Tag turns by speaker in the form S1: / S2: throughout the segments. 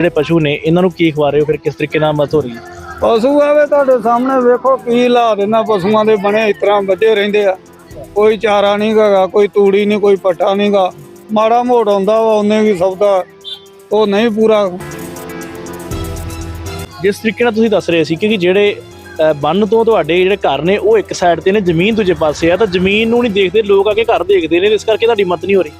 S1: ਜਿਹੜੇ ਪਸ਼ੂ ਨੇ ਇਹਨਾਂ ਨੂੰ ਕੀ ਖਵਾ ਰਹੇ ਹੋ? ਫਿਰ ਕਿਸ ਤਰੀਕੇ ਨਾਲ ਮਦਦ ਹੋ ਰਹੀ ਹੈ?
S2: ਪਸ਼ੂ ਆਵੇ ਤੁਹਾਡੇ ਸਾਹਮਣੇ ਵੇਖੋ ਕੀ ਹਾਲਾਤ ਇਹਨਾਂ ਪਸ਼ੂਆਂ ਦੇ ਬਣੇ ਇਸ ਤਰ੍ਹਾਂ ਵੱਜੇ ਰਹਿੰਦੇ ਆ। ਕੋਈ ਚਾਰਾ ਨਹੀਂ ਗਾ ਕੋਈ ਤੂੜੀ ਨਹੀਂ ਕੋਈ ਪੱਠਾ ਨਹੀਂ ਗਾ ਮਾੜਾ ਮੋੜ ਆਉਂਦਾ ਵਾ ਉਹਨੇ ਵੀ ਸਭ ਦਾ ਉਹ ਨਹੀਂ ਪੂਰਾ।
S1: ਜਿਸ ਤਰੀਕੇ ਨਾਲ ਤੁਸੀਂ ਦੱਸ ਰਹੇ ਸੀ ਕਿ ਜਿਹੜੇ ਅ, ਬੰਨ ਤੋਂ ਤੁਹਾਡੇ ਜਿਹੜੇ ਘਰ ਨੇ ਉਹ ਇੱਕ ਸਾਈਡ ਤੇ ਨੇ ਜ਼ਮੀਨ ਦੂਜੇ ਪਾਸੇ ਆ ਤਾਂ ਜ਼ਮੀਨ ਨੂੰ ਨਹੀਂ ਦੇਖਦੇ ਲੋਕ ਆ ਕੇ ਘਰ ਦੇਖਦੇ ਨੇ ਇਸ ਕਰਕੇ ਤੁਹਾਡੀ ਮਦਦ ਨਹੀਂ ਹੋ ਰਹੀ।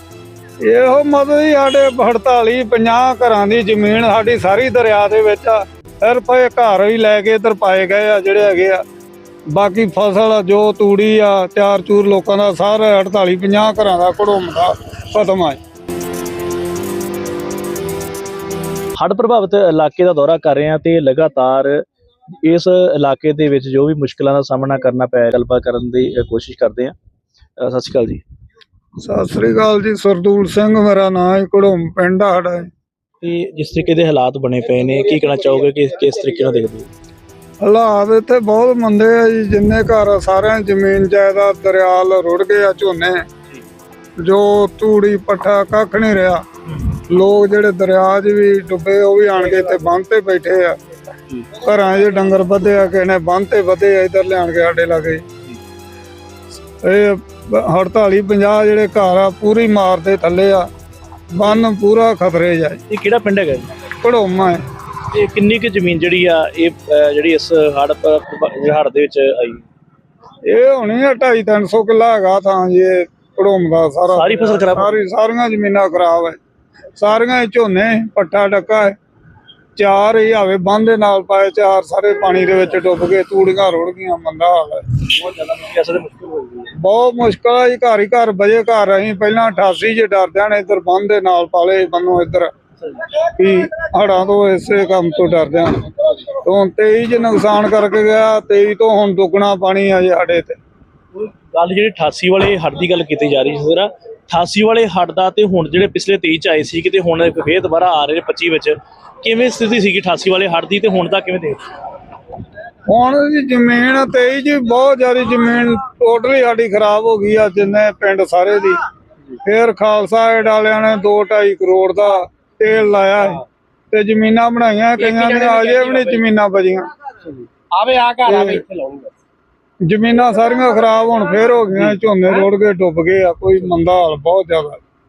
S2: ਇਹੋ ਮਤਲਬ ਹੀ ਸਾਡੇ 48 50 ਘਰਾਂ ਦੀ ਜ਼ਮੀਨ ਸਾਡੀ ਸਾਰੀ ਦਰਿਆ ਦੇ ਵਿੱਚ ਆ। ਸਿਰਫ ਪਏ ਘਰ ਹੀ ਲੈ ਕੇ ਇੱਧਰ ਪਾਏ ਗਏ ਆ ਜਿਹੜੇ ਹੈਗੇ ਆ। ਬਾਕੀ ਫਸਲ ਜੋ ਤੂੜੀ ਆ ਚਾਰ ਚੂਰ ਲੋਕਾਂ ਦਾ ਸਾਰਾ 48 50 ਘਰਾਂ ਦਾ ਘੜੋਮਦਾ ਖਤਮ ਆ
S1: ਹੜ੍ਹ ਪ੍ਰਭਾਵਿਤ ਇਲਾਕੇ ਦਾ ਦੌਰਾ ਕਰ ਰਹੇ ਹਾਂ ਤੇ ਲਗਾਤਾਰ ਇਸ ਇਲਾਕੇ ਦੇ ਵਿੱਚ ਜੋ ਵੀ ਮੁਸ਼ਕਲਾਂ ਦਾ ਸਾਹਮਣਾ ਕਰਨਾ ਪਿਆ ਗੱਲਬਾਤ ਕਰਨ ਦੀ ਕੋਸ਼ਿਸ਼ ਕਰਦੇ ਹਾਂ। ਸਤਿ ਸ਼੍ਰੀ ਅਕਾਲ ਜੀ।
S2: ਸਤਿ ਸ੍ਰੀ ਅਕਾਲ ਜੀ ਸਰਦੂਲ ਸਿੰਘ ਮੇਰਾ ਨਾਮ ਹੈ ਘੜੋਮ ਪਿੰਡ ਆ ਸਾਡਾ
S1: ਤੇ ਜਿਸ ਤਰੀਕੇ ਦੇ ਹਾਲਾਤ ਬਣੇ ਪਏ ਨੇ ਕੀ ਕਹਿਣਾ ਚਾਹੋਗੇ ਕਿ ਕਿਸ ਤਰੀਕੇ ਨਾਲ ਦੇਖਦੇ ਹੋ?
S2: ਹਾਲਾਤ ਇੱਥੇ ਬਹੁਤ ਮੰਦੇ ਆ ਜੀ ਜਿੰਨੇ ਘਰ ਸਾਰਿਆਂ ਦੀ ਜ਼ਮੀਨ ਜਾਇਦਾਦ ਦਰਿਆਲ ਰੁੜ ਗਏ ਆ ਝੋਨੇ। ਜੋ ਤੂੜੀ ਪੱਠਾ ਕੱਖ ਨਹੀਂ ਰਿਹਾ। ਲੋਕ ਜਿਹੜੇ ਦਰਿਆ 'ਚ ਵੀ ਡੁੱਬੇ ਉਹ ਵੀ ਆਣ ਕੇ ਇੱਥੇ ਬੰਨ ਤੇ ਬੈਠੇ ਆ। ਘਰਾਂ 'ਚ ਡੰਗਰ ਬੱਧੇ ਆ ਕਿਸੇ ਨੇ ਬੰਨ ਤੇ ਬੱਧੇ ਆ ਇੱਧਰ ਲਿਆਣ ਕੇ ਸਾਡੇ ਲਾਗੇ। ਇਹ 48 50 ਜਿਹੜੇ ਘਰ ਆ ਪੂਰੀ ਮਾਰ ਦੇ ਥੱਲੇ ਆ। ਬੰਨ ਪੂਰਾ ਖਤਰੇ ਜਾਏ
S1: ਇਹ ਕਿਹੜਾ ਪਿੰਡ ਹੈਗਾ ਜੀ?
S2: ਘੜੋਮਾ ਹੈ।
S1: ਇਹ ਕਿੰਨੀ ਕੁ ਜ਼ਮੀਨ ਜਿਹੜੀ ਆ ਇਹ ਜਿਹੜੀ ਇਸ ਹੜ੍ਹ ਪ- ਹੜ੍ਹ ਦੇ ਵਿੱਚ ਆਈ?
S2: ਇਹ ਹੋਣੀ ਆ 2.5 300 ਕਿੱਲਾ ਹੈਗਾ ਤਾਂ ਜੀ ਇਹ ਘੜੋਮ ਦਾ ਸਾਰਾ।
S1: ਸਾਰੀ ਫਸਲ ਖਰਾਬ?
S2: ਸਾਰੀ ਸਾਰੀਆਂ ਜ਼ਮੀਨਾਂ ਖਰਾਬ ਹੈ ਸਾਰੀਆਂ ਹੀ ਝੋਨੇ ਪੱਟਾ ਡੱਕਾ ਹੈ। ਚਾਰ ਹੀ ਆਵੇ ਬੰਦ ਦੇ ਨਾਲ ਪਾਏ ਚਾਰ ਸਾਰੇ ਪਾਣੀ ਦੇ ਵਿੱਚ ਡੁੱਬ ਗਏ ਤੂੜੀਆਂ ਰੁੜ ਗਈਆਂ ਮੰਦਾ ਹਾਲ ਹੈ।
S1: ਬਹੁਤ ਜ਼ਿਆਦਾ ਮੁਸ਼ਕਿਲ ਹੋ ਗਈ ਹੈ।
S2: ਬਹੁਤ ਮੁਸ਼ਕਲ ਹੈ ਜੀ ਘਰ ਹੀ ਘਰ ਬਜੇ ਘਰ ਅਸੀਂ ਪਹਿਲਾਂ 88 ਚ ਡਰਦਿਆਂ ਨੇ ਇੱਧਰ ਬੰਦ ਦੇ ਨਾਲ ਪਾਲੇ ਬੰਨੋ ਇੱਧਰ। ਵੀ ਹੜਾਂ ਤੋਂ ਇਸੇ ਕੰਮ ਤੋਂ ਡਰਦਿਆਂ ਤੋਂ 23 ਚ ਨੁਕਸਾਨ ਕਰਕੇ ਗਿਆ 23 ਤੋਂ ਹੁਣ ਦੁੱਗਣਾ ਪਾਣੀ ਆ ਜੀ ਸਾਡੇ ਤੇ
S1: ਗੱਲ ਜਿਹੜੀ 88 ਵਾਲੇ ਹੜ੍ਹ ਦੀ ਗੱਲ ਕੀਤੀ ਜਾ ਰਹੀ ਸੀ ਜ਼ਰਾ 88 ਵਾਲੇ ਹੜ੍ਹ ਦਾ ਤੇ ਹੁਣ ਜਿਹੜੇ ਪਿਛਲੇ 23 ਚ ਆਏ ਸੀ ਕਿਤੇ ਹੁਣ ਇੱਕ ਫੇਰ ਦੁਬਾਰਾ ਆ ਰਹੇ ਨੇ 25 ਵਿੱਚ ਕਿਵੇਂ ਸਥਿਤੀ ਸੀਗੀ 88 ਵਾਲੇ ਹੜ੍ਹ ਦੀ ਤੇ ਹੁਣ ਦਾ ਕਿਵੇਂ ਦੇਖ?
S2: ਹੁਣ ਜੀ ਜ਼ਮੀਨ 23 ਜੀ ਬਹੁਤ ਜ਼ਿਆਦਾ ਜ਼ਮੀਨ ਟੋਟਲੀ ਸਾਡੀ ਖਰਾਬ ਹੋ ਗਈ ਆ ਜਿੰਨੇ ਪਿੰਡ ਸਾਰੇ ਦੀ। ਫੇਰ ਖਾਲਸਾ ਏਡ ਵਾਲਿਆਂ ਨੇ 2.5 ਕਰੋੜ ਦਾ ਤੇਲ ਲਾਇਆ ਤੇ ਜ਼ਮੀਨਾਂ ਬਣਾਈਆਂ ਕਈਆਂ ਦੀਆਂ ਅਜੇ ਵੀ ਨਹੀਂ ਜ਼ਮੀਨਾਂ ਬਚੀਆਂ।
S3: ਆਵੇ ਆ ਘਰ ਆਵੇ ਇੱਥੇ ਲਾਉਂਗਾ।
S2: ਜ਼ਮੀਨਾਂ ਸਾਰੀਆਂ ਖਰਾਬ ਹੁਣ ਫੇਰ ਹੋ ਗਈਆਂ ਝੋਨੇ ਰੋੜ ਕੇ ਡੁੱਬ ਗਏ ਆ ਕੋਈ ਮੰਦਾ ਹਾਲ ਬਹੁਤ ਜ਼ਿਆਦਾ।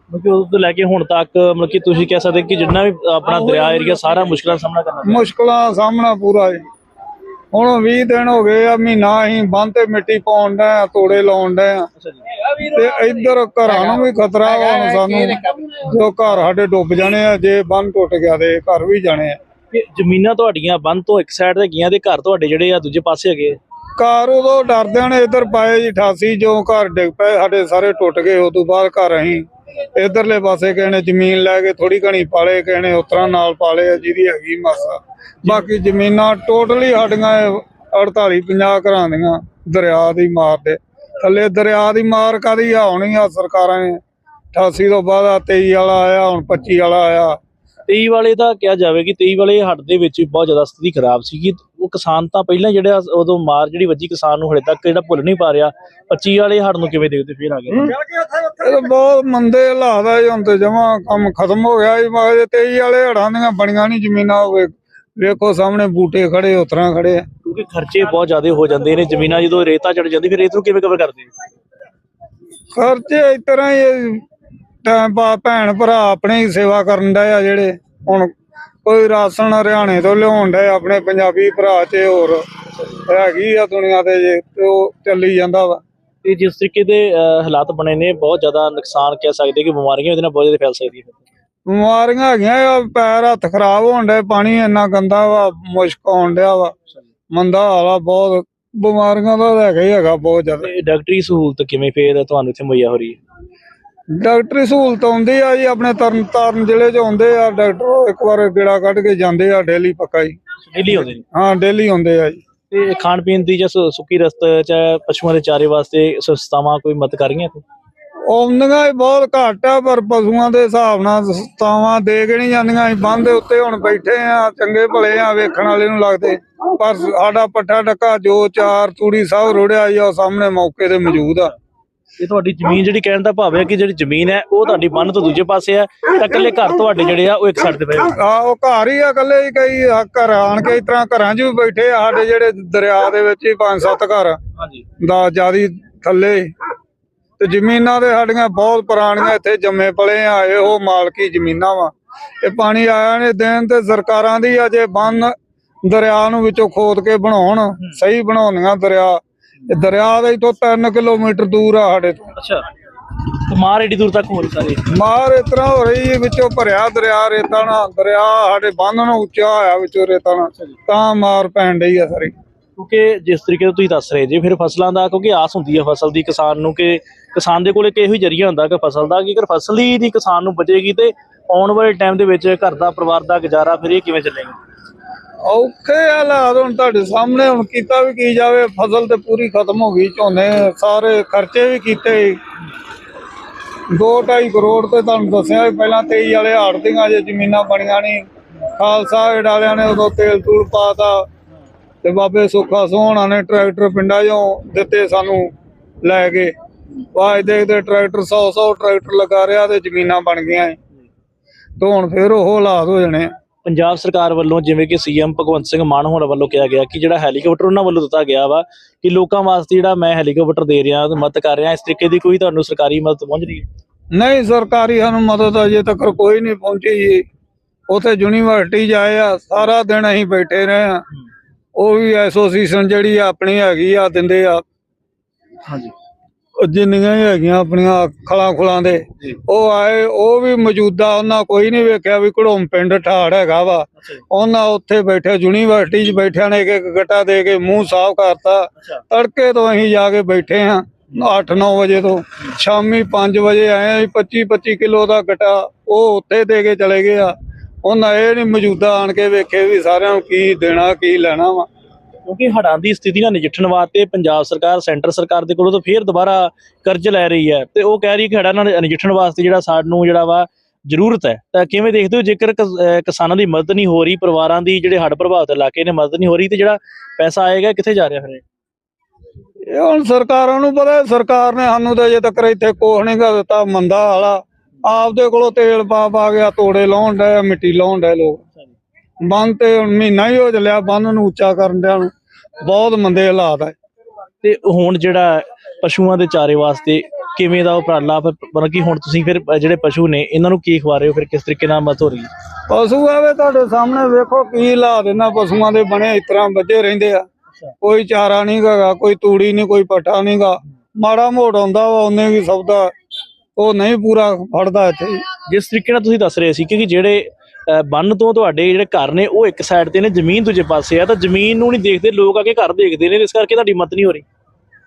S1: ਮਤਲਬ ਕਿ ਉਦੋਂ ਤੋਂ ਲੈ ਕੇ ਹੁਣ ਤੱਕ ਮਤਲਬ ਕਿ ਤੁਸੀਂ ਕਹਿ ਸਕਦੇ ਕਿ ਜਿੰਨਾ ਵੀ ਆਪਣਾ ਦਰਿਆ ਏਰੀਆ ਸਾਰਾ ਮੁਸ਼ਕਲਾਂ ਦਾ ਸਾਹਮਣਾ ਕਰਨਾ ਪਿਆ।
S2: ਮੁਸ਼ਕਲਾਂ ਦਾ ਸਾਹਮਣਾ ਪੂਰਾ ਜੀ। ਹੁਣ 20 ਦਿਨ ਹੋ ਗਏ ਆ ਮਹੀਨਾ ਅਸੀਂ ਬੰਦ ਤੇ ਮਿੱਟੀ ਪਾਉਣ ਆ ਤੋੜੇ ਲਾਉਣ ਡਏ ਆ। ਤੇ ਇੱਧਰ ਘਰਾਂ ਨੂੰ ਵੀ ਖਤਰਾ ਵਾ ਹੁਣ ਸਾਨੂੰ ਜੋ ਘਰ ਸਾਡੇ ਡੁੱਬ ਜਾਣੇ ਆ ਜੇ ਬੰਨ ਟੁੱਟ ਗਿਆ ਤੇ ਘਰ ਵੀ ਜਾਣੇ ਆ।
S1: ਕਿ ਜ਼ਮੀਨਾਂ ਤੁਹਾਡੀਆਂ ਬੰਦ ਤੋਂ ਇੱਕ ਸਾਈਡ ਤੇ ਗਈਆਂ ਤੇ ਘਰ ਤੁਹਾਡੇ ਜਿਹੜੇ ਆ ਦੂਜੇ ਪਾਸੇ ਹੈਗੇ ਆ।
S2: ਘਰ ਉਦੋਂ ਡਰਦਿਆਂ ਨੇ ਇੱਧਰ ਪਾਏ ਜੀ 88 ਜੋ ਘਰ ਡਿੱਗ ਪਏ, ਸਾਡੇ ਸਾਰੇ ਟੁੱਟ ਗਏ, ਉਸ ਤੋਂ ਬਾਅਦ ਘਰ ਅਸੀਂ ਇਧਰਲੇ ਪਾਸੇ ਕਿਸੇ ਜ਼ਮੀਨ ਲੈ ਕੇ ਥੋੜੀ ਘਣੀ ਪਾਲੇ, ਕਿਸੇ ਨੇ ਨਾਲ ਪਾਲੇ ਜਿਹਦੀ ਹੈਗੀ ਮਾਸਾ। ਬਾਕੀ ਜ਼ਮੀਨਾਂ ਟੋਟਲੀ ਸਾਡੀਆਂ 48 50 ਘਰਾਂ ਦੀਆਂ ਦਰਿਆ ਦੀ ਮਾਰ ਦੇ। ਥੱਲੇ ਦਰਿਆ ਦੀ ਮਾਰ ਕਾਦੀ ਆ? ਆ ਸਰਕਾਰਾਂ ਨੇ। 88 ਤੋਂ ਬਾਅਦ ਆ 23 ਵਾਲਾ ਆਇਆ, ਹੁਣ 25 ਵਾਲਾ ਆਇਆ।
S1: 23 ਵਾਲੇ ਦਾ ਕਿਹਾ ਜਾਵੇ ਕਿ 23 ਵਾਲੇ ਹੱਟ ਦੇ ਵਿੱਚ ਬਹੁਤ ਜ਼ਿਆਦਾ ਸਥਿਤੀ ਖਰਾਬ ਸੀਗੀ। ਉਹ ਕਿਸਾਨ ਤਾਂ ਪਹਿਲਾਂ ਜਿਹੜਾ ਉਦੋਂ ਮਾਰ ਜਿਹੜੀ ਵੱਜੀ ਕਿਸਾਨ ਨੂੰ ਹਲੇ ਤੱਕ ਜਿਹੜਾ ਭੁੱਲ ਨਹੀਂ ਪਾ ਰਿਹਾ 25 ਵਾਲੇ ਹੱਟ ਨੂੰ ਕਿਵੇਂ ਦੇਖਦੇ ਫਿਰ ਆ ਗਏ?
S2: ਇਹ ਤਾਂ ਬਹੁਤ ਮੰਦੇ ਹਾਲਾਤ ਆ ਜੀ ਹੁਣ ਤੇ ਜਮਾ ਕੰਮ ਖਤਮ ਹੋ ਗਿਆ ਜੀ ਮਗਰ 23 ਵਾਲੇ ਹੜਾਂ ਦੀਆਂ ਬਣੀਆਂ ਨਹੀਂ ਜ਼ਮੀਨਾਂ ਹੋਵੇ ਵੇਖੋ ਸਾਹਮਣੇ ਬੂਟੇ ਖੜੇ ਉਤਰਾਂ ਖੜੇ ਆ।
S1: ਕਿਉਂਕਿ ਖਰਚੇ ਬਹੁਤ ਜ਼ਿਆਦਾ ਹੋ ਜਾਂਦੇ ਨੇ ਜ਼ਮੀਨਾਂ ਜਦੋਂ ਰੇਤਾ ਚੜ ਜਾਂਦੀ ਫਿਰ ਰੇਤ ਨੂੰ ਕਿਵੇਂ ਕਵਰ ਕਰਦੇ?
S2: ਖਰਚੇ ਇਸ ਤਰ੍ਹਾਂ ਹੀ ਟਾਈਮ ਪਾ ਭੈਣ ਭਰਾ ਆਪਣੇ ਹੀ ਸੇਵਾ ਕਰਨ ਡਏ ਆ ਜਿਹੜੇ ਹੁਣ ਕੋਈ ਰਾਸ਼ਨ ਹਰਿਆਣੇ ਤੋਂ ਲਿਆਉਣ ਡਏ ਆਪਣੇ ਪੰਜਾਬੀ ਭਰਾ ਤੇ ਹੋਰ ਹੈਗੀ ਆ ਦੁਨੀਆ ਤੇ ਜੇ ਤੇ ਉਹ ਚੱਲੀ ਜਾਂਦਾ ਵਾ।
S1: ਤੇ ਜਿਸ ਤਰੀਕੇ ਦੇ ਅਹ, ਹਾਲਾਤ ਬਣੇ ਨੇ ਬਹੁਤ ਜ਼ਿਆਦਾ ਨੁਕਸਾਨ ਕਹਿ ਸਕਦੇ ਕਿ ਬਿਮਾਰੀਆਂ ਇਹਦੇ ਨਾਲ ਬਹੁਤ ਜ਼ਿਆਦਾ ਫੈਲ ਸਕਦੀਆਂ
S2: ਬਿਮਾਰੀਆਂ ਹੈਗੀਆਂ ਆ ਪੈਰ ਹੱਥ ਖਰਾਬ ਹੋਣ ਡਏ ਪਾਣੀ ਇੰਨਾ ਗੰਦਾ ਵਾ ਮੁਸ਼ਕ ਆਉਣ ਡਿਆ ਵਾ। ਮੰਦਾ ਹਾਲ ਆ ਬਹੁਤ ਬਿਮਾਰੀਆਂ ਦਾ ਹੈਗਾ ਹੀ ਹੈਗਾ ਬਹੁਤ ਜ਼ਿਆਦਾ।
S1: ਤੇ ਡਾਕਟਰੀ ਸਹੂਲਤ ਕਿਵੇਂ ਫੇਰ ਤੁਹਾਨੂੰ ਇੱਥੇ ਮੁਹੱਈਆ ਹੋ ਰਹੀ ਹੈ?
S2: ਡਾਕਟਰੀ ਸਹੂਲਤ ਆਉਂਦੀ ਆ ਜੀ ਆਪਣੇ ਤਰਨ ਤਾਰਨ ਜ਼ਿਲ੍ਹੇ 'ਚ ਆਉਂਦੇ ਆ ਡਾਕਟਰ ਇੱਕ ਵਾਰ ਗੇੜਾ ਕੱਢ ਕੇ ਜਾਂਦੇ ਆ ਡੇਲੀ ਪੱਕਾ ਜੀ।
S1: ਡੇਲੀ ਆਉਂਦੇ ਨੇ?
S2: ਹਾਂ ਡੇਲੀ ਆਉਂਦੇ ਆ ਜੀ।
S1: ਤੇ ਖਾਣ ਪੀਣ ਦੀ ਜਾਂ ਸੁ- ਸੁੱਕੀ ਰਸਤ ਚ ਪਸ਼ੂਆਂ ਦੇ ਚਾਰੇ ਵਾਸਤੇ ਸੰਸਥਾਵਾਂ ਕੋਈ ਮਦਦ ਕਰ ਰਹੀਆਂ ਇੱਥੇ?
S2: ਆਉਂਦੀਆਂ ਹੀ ਬਹੁਤ ਘੱਟ ਆ ਪਰ ਪਸ਼ੂਆਂ ਦੇ ਹਿਸਾਬ ਨਾਲ ਸਤਾਵਾਂ ਦੇ ਕੇ ਨਹੀਂ ਜਾਂਦੀਆਂ ਅਸੀਂ ਬੰਦ ਦੇ ਉੱਤੇ ਹੁਣ ਬੈਠੇ ਆ ਚੰਗੇ ਭਲੇ ਆ ਵੇਖਣ ਵਾਲੇ ਨੂੰ ਲੱਗਦੇ। ਪਰ ਸਾਡਾ ਪੱਠਾ ਡੱਕਾ ਜੋ ਚਾਰ ਤੂੜੀ ਸਭ ਰੁੜਿਆ ਜੀ ਉਹ ਸਾਹਮਣੇ ਮੌਕੇ ਤੇ ਮੌਜੂਦ ਆ।
S1: ਇਹ ਤੁਹਾਡੀ ਜ਼ਮੀਨ ਜਿਹੜੀ ਕਹਿਣ ਦਾ ਭਾਵ ਹੈ ਕਿ ਜਿਹੜੀ ਜ਼ਮੀਨ ਹੈ ਉਹ ਤੁਹਾਡੀ ਬੰਨ ਤੋਂ ਦੂਜੇ ਪਾਸੇ ਹੈ ਤਾਂ ਇਕੱਲੇ ਘਰ ਤੁਹਾਡੇ ਜਿਹੜੇ ਆ ਉਹ ਇੱਕ ਸਾਈਡ ਤੇ ਪਏ ਹੋਏ।
S2: ਆ ਉਹ ਘਰ ਹੀ ਆ ਇਕੱਲੇ ਹੀ ਕਈ ਆ ਘਰ ਆਣ ਕੇ ਇਸ ਤਰ੍ਹਾਂ ਘਰਾਂ 'ਚ ਵੀ ਬੈਠੇ ਆ ਸਾਡੇ ਜਿਹੜੇ ਦਰਿਆ ਦੇ ਵਿੱਚ ਹੀ ਪੰਜ ਸੱਤ ਘਰ।
S1: ਹਾਂਜੀ
S2: ਦਾ ਜਿਆਦੀ ਥੱਲੇ ਤੇ ਜ਼ਮੀਨਾਂ ਦੇ ਸਾਡੀਆਂ ਬਹੁਤ ਪੁਰਾਣੀਆਂ ਇੱਥੇ ਜੰਮੇ ਪਲੇ ਆ ਇਹੋ ਮਾਲਕੀ ਜ਼ਮੀਨਾਂ ਵਾ ਇਹ ਪਾਣੀ ਆਇਆ ਨੇ ਦੇਣ ਤੇ ਸਰਕਾਰਾਂ ਦੀ ਅਜੇ ਬੰਨ ਦਰਿਆ ਨੂੰ ਵਿੱਚੋਂ ਖੋਦ ਕੇ ਬਣਾਉਣ ਸਹੀ ਬਣਾਉਣੀਆਂ ਦਰਿਆ ਇਹ ਦਰਿਆ ਦੇ ਤੋਂ 3 ਕਿਲੋਮੀਟਰ ਦੂਰ ਆ ਸਾਡੇ ਤੋਂ।
S1: ਅੱਛਾ। ਤੇ ਮਾਰ ਏਡੀ ਦੂਰ ਤੱਕ ਹੋ ਰਹੀ ਸਾਰੇ।
S2: ਮਾਰ ਇਸ ਤਰ੍ਹਾਂ ਹੋ ਰਹੀ ਹੈ ਵਿੱਚੋਂ ਭਰਿਆ ਦਰਿਆ ਰੇਤਾ ਨਾਲ। ਦਰਿਆ ਸਾਡੇ ਬੰਨ ਨੂੰ ਉੱਚਾ ਹੋਇਆ ਵਿੱਚੋਂ ਰੇਤਾ ਨਾਲ। ਤਾਂ ਮਾਰ ਪੈਣ ਡਈ ਆ ਸਾਰੀ।
S1: ਕਿਉਂਕਿ ਜਿਸ ਤਰੀਕੇ ਨਾਲ ਤੁਸੀਂ ਦੱਸ ਰਹੇ ਜੀ ਫਿਰ ਫਸਲਾਂ ਦਾ ਕਿਉਂਕਿ ਆਸ ਹੁੰਦੀ ਹੈ ਫਸਲ ਦੀ ਕਿਸਾਨ ਨੂੰ ਕਿ ਕਿਸਾਨ ਦੇ ਕੋਲ ਇੱਕ ਇਹੋ ਹੀ ਜਰੀਆ ਹੁੰਦਾ ਕਿ ਫਸਲ ਦਾ ਕਿ ਅਗਰ ਫਸਲ ਹੀ ਦੀ ਕਿਸਾਨ ਨੂੰ ਬਚੇਗੀ ਤੇ ਆਉਣ ਵਾਲੇ ਟਾਈਮ ਦੇ ਵਿੱਚ ਘਰ ਦਾ ਪਰਿਵਾਰ ਦਾ ਗੁਜ਼ਾਰਾ ਫਿਰ ਇਹ ਕਿਵੇਂ ਚੱਲੇਗਾ?
S2: ਔਖੇ ਹਾਲਾਤ ਹੁਣ ਤੁਹਾਡੇ ਸਾਹਮਣੇ, ਹੁਣ ਕੀਤਾ ਵੀ ਕੀ ਜਾਵੇ, ਫਸਲ ਤੇ ਪੂਰੀ ਖਤਮ ਹੋ ਗਈ, ਝੋਨੇ ਸਾਰੇ ਖਰਚੇ ਵੀ ਕੀਤੇ 2.5 ਕਰੋੜ ਤੇ ਤੁਹਾਨੂੰ ਦੱਸਿਆ ਵੀ ਪਹਿਲਾਂ 23 ਵਾਲੇ ਹਾੜ ਦੀਆਂ, ਜੇ ਜ਼ਮੀਨਾਂ ਬਣੀਆਂ ਨਹੀਂ। ਖਾਲਸਾ ਏਡ ਵਾਲਿਆਂ ਨੇ ਉਦੋਂ ਤੇਲ ਤੂਲ ਪਾਤਾ ਤੇ ਬਾਬੇ ਸੁੱਖਾ ਸੋਹਣਾ ਨੇ ਟਰੈਕਟਰ ਪਿੰਡਾਂ 'ਚੋਂ ਦਿੱਤੇ ਸਾਨੂੰ ਲੈ ਕੇ। ਵਾਜ ਦੇਖਦੇ ਟਰੈਕਟਰ 100 100 ਟਰੈਕਟਰ ਲਗਾ ਰਿਆ ਤੇ ਜ਼ਮੀਨਾਂ ਬਣ ਗਈਆਂ। ਤੇ ਹੁਣ ਫਿਰ ਉਹ ਹਾਲਾਤ ਹੋ ਜਾਣੇ ਆ।
S1: ਪੰਜਾਬ ਸਰਕਾਰ ਵੱਲੋਂ ਜਿਵੇਂ ਕਿ ਸੀਐਮ ਭਗਵੰਤ ਸਿੰਘ ਮਾਨ ਹੋਰਾਂ ਵੱਲੋਂ ਕਿਹਾ ਗਿਆ ਕਿ ਜਿਹੜਾ ਹੈਲੀਕਾਪਟਰ ਉਹਨਾਂ ਵੱਲੋਂ ਦਿੱਤਾ ਗਿਆ ਵਾ ਕਿ ਲੋਕਾਂ ਵਾਸਤੇ ਜਿਹੜਾ ਮੈਂ ਹੈਲੀਕਾਪਟਰ ਦੇ ਰਿਹਾ ਮਦਦ ਕਰ ਰਿਹਾ ਇਸ ਤਰੀਕੇ ਦੀ ਕੋਈ ਤੁਹਾਨੂੰ ਸਰਕਾਰੀ ਮਦਦ ਪਹੁੰਚ ਰਹੀ ਹੈ?
S2: ਨਹੀਂ ਸਰਕਾਰੀ ਸਾਨੂੰ ਮਦਦ ਅਜੇ ਤੱਕ ਕੋਈ ਨਹੀਂ ਪਹੁੰਚੀ ਜੀ। ਉਥੇ ਯੂਨੀਵਰਸਿਟੀ ਜਾਏ ਆ ਸਾਰਾ ਦਿਨ ਅਸੀਂ ਬੈਠੇ ਰਹੇ ਆ। ਉਹ ਵੀ ਐਸੋਸੀਏਸ਼ਨ ਜਿਹੜੀ ਆਪਣੀ ਹੈਗੀ ਆ ਦਿੰਦੇ ਆ।
S1: ਹਾਂਜੀ।
S2: ਜਿੰਨੀਆਂ ਹੀ ਹੈਗੀਆਂ ਆਪਣੀਆਂ ਖਲਾਂ ਖੁਲਾਂ ਦੇ। ਉਹ ਆਏ ਉਹ ਵੀ ਮੌਜੂਦਾ ਉਹਨਾਂ ਕੋਈ ਨਹੀਂ ਵੇਖਿਆ ਵੀ ਘੜੋਮ ਪਿੰਡ ਠਾੜ ਹੈਗਾ ਵਾ। ਉਹਨਾਂ ਉੱਥੇ ਬੈਠੇ ਯੂਨੀਵਰਸਿਟੀ 'ਚ ਬੈਠਿਆਂ ਨੇ ਇੱਕ ਇੱਕ ਗੱਟਾ ਦੇ ਕੇ ਮੂੰਹ ਸਾਫ਼ ਕਰਤਾ। ਤੜਕੇ ਤੋਂ ਅਸੀਂ ਜਾ ਕੇ ਬੈਠੇ ਹਾਂ 8-9 ਵਜੇ ਤੋਂ। ਸ਼ਾਮੀ 5 ਵਜੇ ਆਏ ਹਾਂ 25-25 ਕਿਲੋ ਦਾ ਗਟਾ ਉਹ ਉੱਥੇ ਦੇ ਕੇ ਚਲੇ ਗਏ ਆ। ਉਹਨਾਂ ਇਹ ਨਹੀਂ ਮੌਜੂਦਾ ਆਣ ਕੇ ਵੇਖੇ ਵੀ ਸਾਰਿਆਂ ਨੂੰ ਕੀ ਦੇਣਾ ਕੀ ਲੈਣਾ ਵਾ।
S1: ਕਿਉਂਕਿ ਹੜ੍ਹਾਂ ਦੀ ਸਥਿਤੀ ਨਾਲ ਨਜਿੱਠਣ ਵਾਸਤੇ ਪੰਜਾਬ ਸਰਕਾਰ, ਸੈਂਟਰ ਸਰਕਾਰ ਦੇ ਕੋਲੋਂ ਤਾਂ ਫੇਰ ਦੁਬਾਰਾ ਕਰਜ਼ ਲੈ ਰਹੀ ਹੈ। ਤੇ ਉਹ ਕਹਿ ਰਹੀ ਹੈ ਕਿ ਹੜ੍ਹਾਂ ਨਾਲ ਨਜਿੱਠਣ ਵਾਸਤੇ ਜਿਹੜਾ ਸਾਨੂੰ ਜਿਹੜਾ ਵਾ ਜ਼ਰੂਰਤ ਹੈ, ਤਾਂ ਕਿਵੇਂ ਦੇਖਦੇ ਹੋ? ਜੇਕਰ ਕਿਸਾਨਾਂ ਦੀ ਮਦਦ ਨਹੀਂ ਹੋ ਰਹੀ, ਪਰਿਵਾਰਾਂ ਦੀ ਜਿਹੜੇ ਹੜ੍ਹ ਪ੍ਰਭਾਵਿਤ ਇਲਾਕੇ ਨੇ ਮਦਦ ਨਹੀਂ ਹੋ ਰਹੀ, ਤੇ ਜਿਹੜਾ ਪੈਸਾ ਆਏਗਾ ਕਿੱਥੇ ਜਾ ਰਿਹਾ ਫਿਰ? ਇਹ?
S2: ਹੁਣ ਸਰਕਾਰਾਂ ਨੂੰ ਪਤਾ ਸਰਕਾਰ ਨੇ ਸਾਨੂੰ ਤਾਂ ਅਜੇ ਤੱਕ ਇੱਥੇ ਕੋਹ ਨਹੀਂ ਗਾ ਦਿੱਤਾ, ਮੰਦਾ ਵਾਲਾ ਆਪਦੇ ਕੋਲੋਂ ਤੇਲ ਪਾ ਪਾ ਗਿਆ ਤੋੜੇ ਲਾਉਣ ਡਏ ਮਿੱਟੀ ਲਾਉਣ ਡਏ ਲੋਕ। ਬੰਨ ਤੇ ਹੁਣ ਮਹੀਨਾ ਹੀ ਹੋ ਚੱਲਿਆ ਬੰਨ ਨੂੰ ਉੱਚਾ ਕਰਨ ਡਿਆਂ ਨੂੰ। ਬਹੁਤ ਮੰਦੇ ਹਾਲਾਤ ਹੈ
S1: ਤੇ ਹੁਣ ਜਿਹੜਾ ਪਸ਼ੂਆਂ ਦੇ ਚਾਰੇ ਵਾਸਤੇ ਕਿਵੇਂ ਦਾ ਉਪਰਾਲਾ ਫਿਰ ਮਤਲਬ ਕਿ ਹੁਣ ਤੁਸੀਂ ਫਿਰ ਜਿਹੜੇ ਪਸ਼ੂ ਨੇ ਇਹਨਾਂ ਨੂੰ ਕੀ ਖਵਾ ਰਹੇ ਹੋ ਫਿਰ ਕਿਸ ਤਰੀਕੇ ਨਾਲ ਮਦਦ ਹੋ ਰਹੀ
S2: ਪਸ਼ੂ ਆਵੇ ਤੁਹਾਡੇ ਸਾਹਮਣੇ ਵੇਖੋ ਕੀ ਹਾਲਾਤ ਇਹਨਾਂ ਪਸ਼ੂਆਂ ਦੇ ਬਣੇ ਇਸ ਤਰ੍ਹਾਂ ਵੱਜੇ ਰਹਿੰਦੇ ਆ। ਕੋਈ ਚਾਰਾ ਨਹੀਂ ਗਾ ਕੋਈ ਤੂੜੀ ਨਹੀਂ ਕੋਈ ਪੱਠਾ ਨਹੀਂ ਗਾ ਮਾੜਾ ਮੋੜ ਆਉਂਦਾ ਵਾ ਉਹਨੇ ਵੀ ਸੌਦਾ ਉਹ ਨਹੀਂ ਪੂਰਾ ਫੜਦਾ ਇੱਥੇ।
S1: ਜਿਸ ਤਰੀਕੇ ਨਾਲ ਤੁਸੀਂ ਦੱਸ ਰਹੇ ਸੀ ਕਿ ਜਿਹੜੇ ਬੰਨ ਤੋਂ ਤੁਹਾਡੇ ਜਿਹੜੇ ਘਰ ਨੇ ਉਹ ਇੱਕ ਸਾਈਡ ਤੇ ਨੇ ਜ਼ਮੀਨ ਦੂਜੇ ਪਾਸੇ ਆ ਤਾਂ ਜ਼ਮੀਨ ਨੂੰ ਨਹੀਂ ਦੇਖਦੇ ਲੋਕ ਆ ਕੇ ਘਰ ਦੇਖਦੇ ਨੇ ਇਸ ਕਰਕੇ ਤੁਹਾਡੀ ਮਦਦ ਨਹੀਂ ਹੋ ਰਹੀ।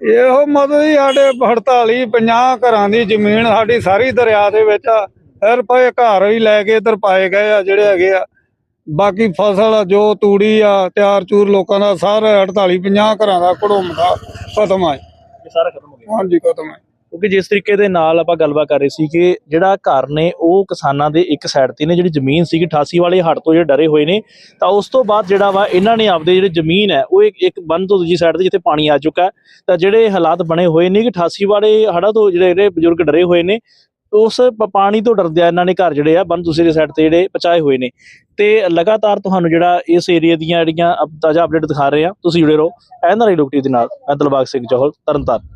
S2: ਇਹੋ ਹੀ ਸਾਡੇ 48 50 ਘਰਾਂ ਦੀ ਜ਼ਮੀਨ ਸਾਡੀ ਸਾਰੀ ਦਰਿਆ ਦੇ ਵਿੱਚ ਆ। ਫਿਰ ਪਏ ਘਰ ਹੀ ਲੈ ਕੇ ਇੱਧਰ ਪਾਏ ਗਏ ਆ ਜਿਹੜੇ ਹੈਗੇ ਆ। ਬਾਕੀ ਫਸਲ ਜੋ ਤੂੜੀ ਆ ਤਿਆਰ ਚੂਰ ਲੋਕਾਂ ਦਾ ਸਾਰੇ 48 50 ਘਰਾਂ ਦਾ ਘੜੋਮ ਦਾ ਖਤਮ ਆ।
S1: ਇਹ ਸਾਰਾ ਖਤਮ ਹੋ ਗਿਆ।
S2: ਹਾਂਜੀ ਖਤਮ ਹੈ
S1: ਕਿਉਂਕਿ ਜਿਸ ਤਰੀਕੇ ਦੇ ਨਾਲ ਆਪਾਂ ਗੱਲਬਾਤ ਕਰ ਰਹੇ ਸੀ ਕਿ ਜਿਹੜਾ ਘਰ ਨੇ, ਉਹ ਕਿਸਾਨਾਂ ਦੇ ਇੱਕ ਸਾਈਡ ਤੇ ਨੇ, ਜਿਹੜੀ ਜ਼ਮੀਨ ਸੀਗੀ 88 ਵਾਲੇ ਹੜ ਤੋਂ ਜਿਹੜੇ ਡਰੇ ਹੋਏ ਨੇ, ਤਾਂ ਉਸ ਤੋਂ ਬਾਅਦ ਜਿਹੜਾ ਵਾ ਇਹਨਾਂ ਨੇ ਆਪਦੇ ਜਿਹੜੇ ਜ਼ਮੀਨ ਹੈ, ਉਹ ਇੱਕ ਇੱਕ ਬੰਨ ਤੋਂ ਦੂਜੀ ਸਾਈਡ ਤੇ ਜਿੱਥੇ ਪਾਣੀ ਆ ਚੁੱਕਾ ਤਾਂ ਜਿਹੜੇ ਹਾਲਾਤ ਬਣੇ ਹੋਏ ਨੇ ਕਿ 88 ਵਾਲੇ ਹੜ੍ਹਾਂ ਤੋਂ ਜਿਹੜੇ ਜਿਹੜੇ ਬਜ਼ੁਰਗ ਡਰੇ ਹੋਏ ਨੇ, ਉਸ ਪਾਣੀ ਤੋਂ ਡਰਦਿਆਂ ਇਹਨਾਂ ਨੇ ਘਰ ਜਿਹੜੇ ਆ ਬੰਨ ਦੂਸਰੀ ਸਾਈਡ ਤੇ ਜਿਹੜੇ ਪਚਾਏ ਹੋਏ ਨੇ। ਤੇ ਲਗਾਤਾਰ ਤੁਹਾਨੂੰ ਜਿਹੜਾ ਇਸ ਏਰੀਆ ਦੀਆਂ ਜਿਹੜੀਆਂ ਤਾਜ਼ਾ ਅਪਡੇਟ ਦਿਖਾ ਰਹੇ ਆ, ਤੁਸੀਂ ਜੁੜੇ ਰਹੋ ਐਨਆਰਆਈ ਲੋਕ ਟੀਵੀ ਦੇ ਨਾਲ, ਮੈਂ ਦਿਲਬਾਗ ਸਿੰਘ ਚੌਹਲ, ਤਰਨਤਾਰਨ।